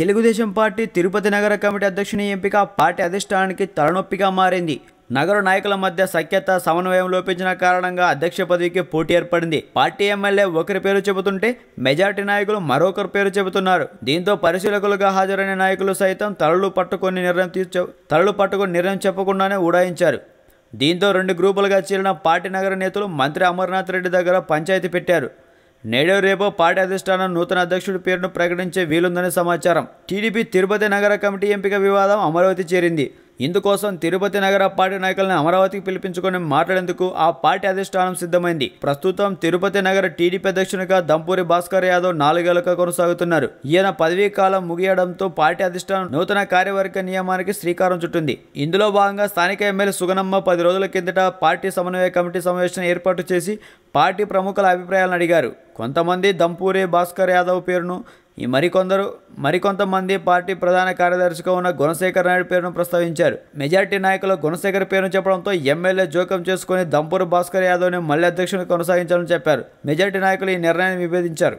Telugu Desam party Tirupati నగర committee అధ్యక్షుని ఎంపిక పార్టీ అధిష్టానానికి తలనొప్పిగా మారింది. నగర నాయకుల మధ్య సఖ్యత సమన్వయం లోపించిన కారణంగా అధ్యక్ష పదవికి పోటీ ఏర్పడింది. పార్టీ ఎమ్మెల్యే ఒకరి పేరు చెబుతుంటే మెజార్టీ నాయకులు మరొకరి పేరు చెబుతున్నారు. దీంతో పరిశీలకులుగా హాజరైన నాయకులు సైతం తలలు పట్టుకొని నిర్ణయం తీర్చ తలలు పట్టుకొని నిర్ణయం చెప్పకుండానే ఉడాయించారు దీంతో రెండు గ్రూపులుగా చీలిన పార్టీ నగర నేతలు మంత్రి అమర్నాథ్ రెడ్డి దగ్గర పంచాయతీ పెట్టారు. నేడో రేపో పార్టీ అధిష్టానం నూతన అధ్యక్షుడి పేరును ప్రకటించే వీలుందని సమాచారం. టీడీపీ తిరుపతి నగర కమిటీ ఎంపిక వివాదం అమరావతి చేరింది. ఇందుకోసం తిరుపతి నగర పార్టీ నాయకులను అమరావతికి పిలిపించుకొని మాట్లాడేందుకు ఆ పార్టీ అధిష్టానం సిద్ధమైంది. ప్రస్తుతం తిరుపతి నగర టీడీపీ అధ్యక్షునిగా దంపూరి భాస్కర్ యాదవ్ నాలుగేళ్ళుగా కొనసాగుతున్నారు. ఈయన పదవీ కాలం ముగియడంతో పార్టీ అధిష్టానం నూతన కార్యవర్గ నియమానికి శ్రీకారం చుట్టింది. ఇందులో భాగంగా స్థానిక ఎమ్మెల్యే సుగనమ్మ పది రోజుల కిందట పార్టీ సమన్వయ కమిటీ సమావేశం ఏర్పాటు చేసి పార్టీ ప్రముఖుల అభిప్రాయాలను అడిగారు. కొంతమంది దంపూరి భాస్కర్ యాదవ్ పేరును ఈ మరికొందరు మరికొంతమంది పార్టీ ప్రధాన కార్యదర్శిగా ఉన్న గుణశేఖర్ నాయుడు పేరును ప్రస్తావించారు. మెజార్టీ నాయకులు గుణశేఖర్ పేరును చెప్పడంతో ఎమ్మెల్యే జోక్యం చేసుకుని దంపూరు భాస్కర్ యాదవ్ని మళ్ళీ అధ్యక్షుని కొనసాగించాలని చెప్పారు. మెజార్టీ నాయకులు ఈ నిర్ణయాన్ని విభేదించారు.